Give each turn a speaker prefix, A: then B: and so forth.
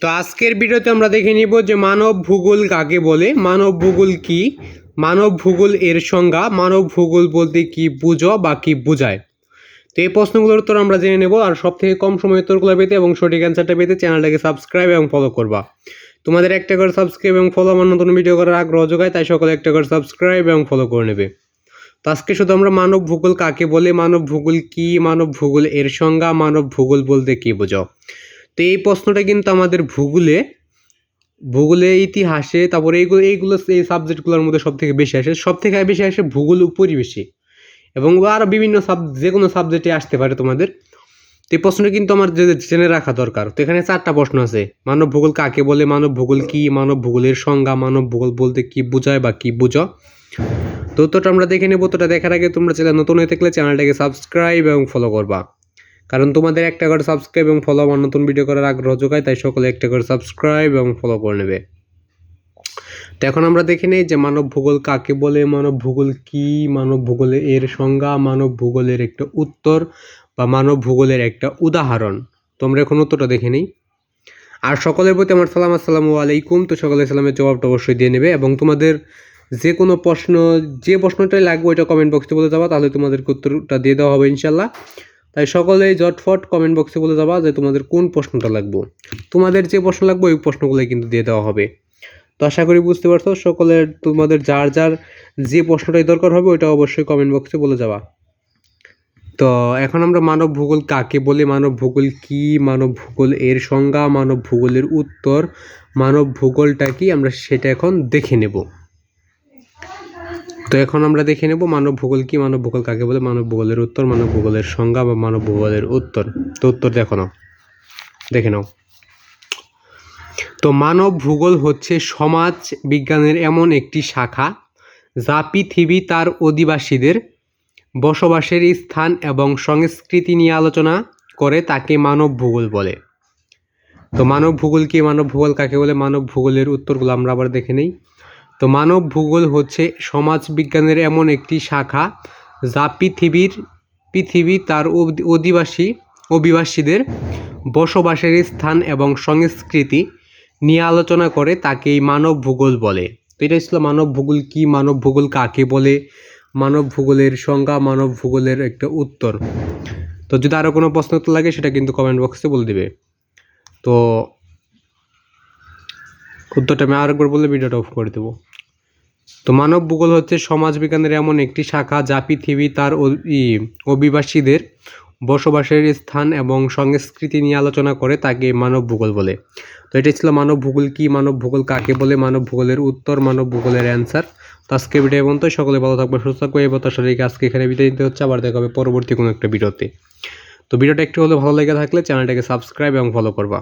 A: তো আজকের ভিডিওতে আমরা দেখে নিব যে মানব ভূগোল কাকে বলে, মানব ভূগোল কি, মানব ভূগোল এর সংজ্ঞা, মানব ভূগোল বলতে কি বুঝো বা কি বোঝায়। তো এই প্রশ্নগুলোর উত্তর আমরা জেনে নেব, আর সব থেকে কম সময় উত্তরগুলো পেতে এবং সঠিক অ্যান্সারটা পেতে চ্যানেলটাকে সাবস্ক্রাইব এবং ফলো করবা। তোমাদের একটা করে সাবস্ক্রাইব এবং ফলো আমার নতুন ভিডিও করার আগ্রহ যোগায়, তাই সকলে একটা করে সাবস্ক্রাইব এবং ফলো করে নেবে। তো আজকে শুধু আমরা মানব ভূগোল কাকে বলে, মানব ভূগোল কি, মানব ভূগোল এর সংজ্ঞা, মানব ভূগোল বলতে কি বোঝো। তো এই প্রশ্নটা কিন্তু আমাদের ভূগোলে ভূগোলে, ইতিহাসে, তারপরে এইগুলো এইগুলো এই সাবজেক্টগুলোর মধ্যে সব থেকে বেশি আসে। সব থেকে বেশি আসে ভূগোল পরিবেশে। এবং আরও বিভিন্ন সাব যে কোনো সাবজেক্টে আসতে পারে তোমাদের। তো এই প্রশ্নটা কিন্তু আমার জেনে রাখা দরকার। তো এখানে চারটা প্রশ্ন আছে। মানব ভূগোল কাকে বলে? মানব ভূগোল কি? মানব ভূগোলের সংজ্ঞা? মানব ভূগোল বলতে কি বোঝায় বা কি বুঝো? তো উত্তরটা আমরা দেখে নেব। তোটা দেখার আগে তোমরা চ্যানেল নতুন হয়ে থাকলে চ্যানেলটাকে সাবস্ক্রাইব এবং ফলো করবা। কারণ তোমাদের একটা করে সাবস্ক্রাইব এবং ফলো আমার নতুন ভিডিও করার আগ্রহ যোগায়, তাই সকলে একটা করে সাবস্ক্রাইব এবং ফলো করে নেবে। তো এখন আমরা দেখে নেই যে মানব ভূগোল কাকে বলে, মানব ভূগোল কি, মানব ভূগোলে এর সংজ্ঞা, মানব ভূগোলের একটা উত্তর বা মানব ভূগোলের একটা উদাহরণ। তোমরা এখন উত্তরটা দেখে নেই। আর সকলের প্রতি আমার সালাম, আসসালামু আলাইকুম। তো সকলে সালামের জবাবটা অবশ্যই দিয়ে নেবে এবং তোমাদের যে কোনো প্রশ্ন, যে প্রশ্নটাই লাগবে ওইটা কমেন্ট বক্সে বলে যাবা তাহলে তোমাদেরকে উত্তরটা দিয়ে দেওয়া হবে ইনশাল্লাহ তাই সকলেই জটফট কমেন্ট বক্সে বলে যাবা যে তোমাদের কোন প্রশ্নটা লাগবো। তোমাদের যে প্রশ্ন লাগবে, ওই প্রশ্নগুলোই কিন্তু দিয়ে দেওয়া হবে। তো আশা করি বুঝতে পারছ, সকলের তোমাদের যার যার যে প্রশ্নটাই দরকার হবে, ওইটা অবশ্যই কমেন্ট বক্সে বলে যাবা। তো এখন আমরা মানব ভূগোল কাকে বলে? মানব ভূগোল কি? মানব ভূগোল এর সংজ্ঞা? মানব ভূগোলের উত্তর? মানব ভূগোলটা কি? আমরা সেটা এখন দেখে নেব। তো এখন আমরা দেখে নেব মানব ভূগোল কি, মানব ভূগোল কাকে বলে? মানব ভূগোলের উত্তর, মানব ভূগোলের সংজ্ঞা বা মানব ভূগোলের উত্তর। তো উত্তর দেখো নাও। দেখে নাও। তো মানব ভূগোল হচ্ছে সমাজ বিজ্ঞানের এমন একটি শাখা যা পৃথিবী তার অধিবাসীদের বসবাসের স্থান এবং সংস্কৃতি নিয়ে আলোচনা করে তাকে মানব ভূগোল বলে। তো মানব ভূগোল কি, মানব ভূগোল কাকে বলে? মানব ভূগোলের উত্তরগুলো আমরা আবার দেখে নেই। তো মানব ভূগোল হচ্ছে সমাজ বিজ্ঞানের এমন একটি শাখা যা পৃথিবীর, পৃথিবী তার অধিবাসী, অভিবাসীদের বসবাসের স্থান এবং সংস্কৃতি নিয়ে আলোচনা করে তাকেই মানব ভূগোল বলে। তো এটা ছিল মানব ভূগোল কি, মানব ভূগোল কাকে বলে, মানব ভূগোলের সংজ্ঞা, মানব ভূগোলের একটা উত্তর। তো যদি আরও কোনো প্রশ্ন লাগে সেটা কিন্তু কমেন্ট বক্সে বলে দিবে। তো উত্তরটা আমি আরেকবার বলে ভিডিওটা অফ করে দেবো। তো মানব ভূগোল হচ্ছে সমাজ বিজ্ঞানের এমন একটি শাখা যা পৃথিবী তার অভিবাসীদের বসবাসের স্থান এবং সংস্কৃতি নিয়ে আলোচনা করে তাকে মানব ভূগোল বলে। তো এটা ছিল মানব ভূগোল কি, মানব ভূগোল কাকে বলে, মানব ভূগোলের উত্তর, মানব ভূগোলের অ্যান্সার তো আজকে ভিডিও এবং তো সকলে ভালো থাকবে সুস্থ থাকবে এই বতাস আজকে এখানে বিদায় দিতে হচ্ছে। আবার দেখা হবে পরবর্তী কোনো একটা ভিডিওতে তো। ভিডিওটা একটু হলে ভালো লেগে থাকলে চ্যানেলটাকে সাবস্ক্রাইব এবং ফলো করবা।